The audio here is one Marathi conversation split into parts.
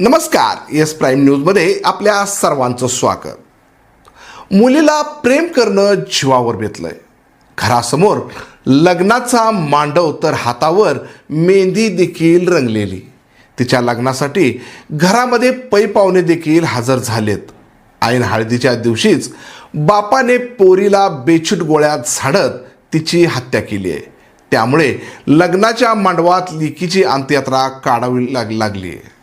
नमस्कार येस प्राईम न्यूजमध्ये आपल्या सर्वांचं स्वागत. मुलीला प्रेम करणं जीवावर बेतलंय. घरासमोर लग्नाचा मांडव तर हातावर मेहंदी देखील रंगलेली. तिच्या लग्नासाठी घरामध्ये पै पाहुणे देखील हजर झालेत. ऐन हळदीच्या दिवशीच बापाने पोरीला बेछूट गोळ्यात झाडत तिची हत्या केली आहे. त्यामुळे लग्नाच्या मांडवात लिकीची अंत्ययात्रा काढावी लाग लागली आहे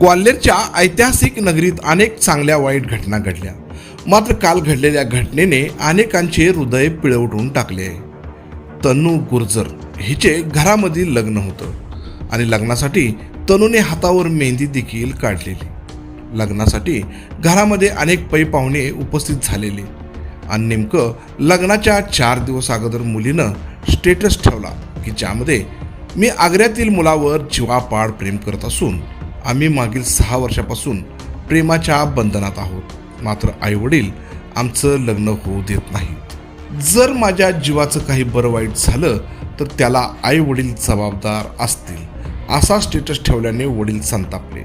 ग्वाल्हेरच्या ऐतिहासिक नगरीत अनेक चांगल्या वाईट घटना घडल्या. मात्र काल घडलेल्या घटनेने अनेकांचे हृदय पिळवटून टाकले. आहे तनू गुर्जर हिचे घरामधील लग्न होतं आणि लग्नासाठी तनूने हातावर मेहंदी देखील काढलेली. लग्नासाठी घरामध्ये अनेक पै पाहुणे उपस्थित झालेले आणि नेमकं लग्नाच्या चार दिवस अगोदर मुलीनं स्टेटस ठेवला की ज्यामध्ये मी आग्र्यातील मुलावर जीवापाड प्रेम करत असून आम्ही मागील सहा वर्षापासून प्रेमाच्या बंधनात आहोत. मात्र आईवडील आमचं लग्न होऊ देत नाहीत जर माझ्या जीवाचं काही बरं वाईट झालं तर त्याला आई वडील जबाबदार असतील असा स्टेटस ठेवल्याने वडील संतापले.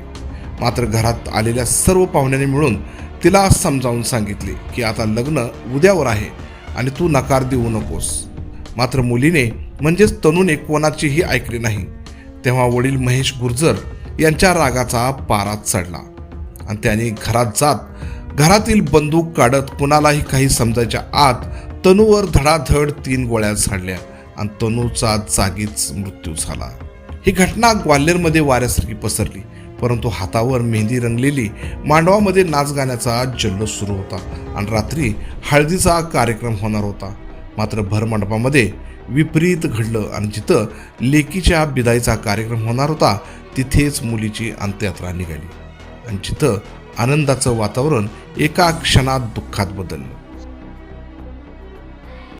मात्र घरात आलेल्या सर्व पाहुण्यांनी मिळून तिला समजावून सांगितले की आता लग्न उद्यावर आहे आणि तू नकार देऊ नकोस. मात्र मुलीने म्हणजेच तनूने कोणाचीही ऐकले नाही. तेव्हा वडील महेश गुर्जर यांच्या रागाचा पारा चढला. आणि त्यांनी घरात जात घरातील बंदूक काढत कुणालाही काही समजायच्या आत तनूवर धडाधड तीन गोळ्या झाडल्या आणि तनूचा जागीच मृत्यू झाला. ही घटना ग्वाल्हेरमध्ये वाऱ्यासारखी पसरली परंतु हातावर मेहंदी रंगलेली मांडवामध्ये नाच गाण्याचा जल्लोष सुरू होता आणि रात्री हळदीचा कार्यक्रम होणार होता. मात्र भरमंडपामध्ये विपरीत घडलं आणि जिथं लेकीच्या बिदाईचा कार्यक्रम होणार होता तिथेच मुलीची अंत्ययात्रा निघाली. आणि जिथं आनंदाचं वातावरण एका क्षणात दुःखात बदललं.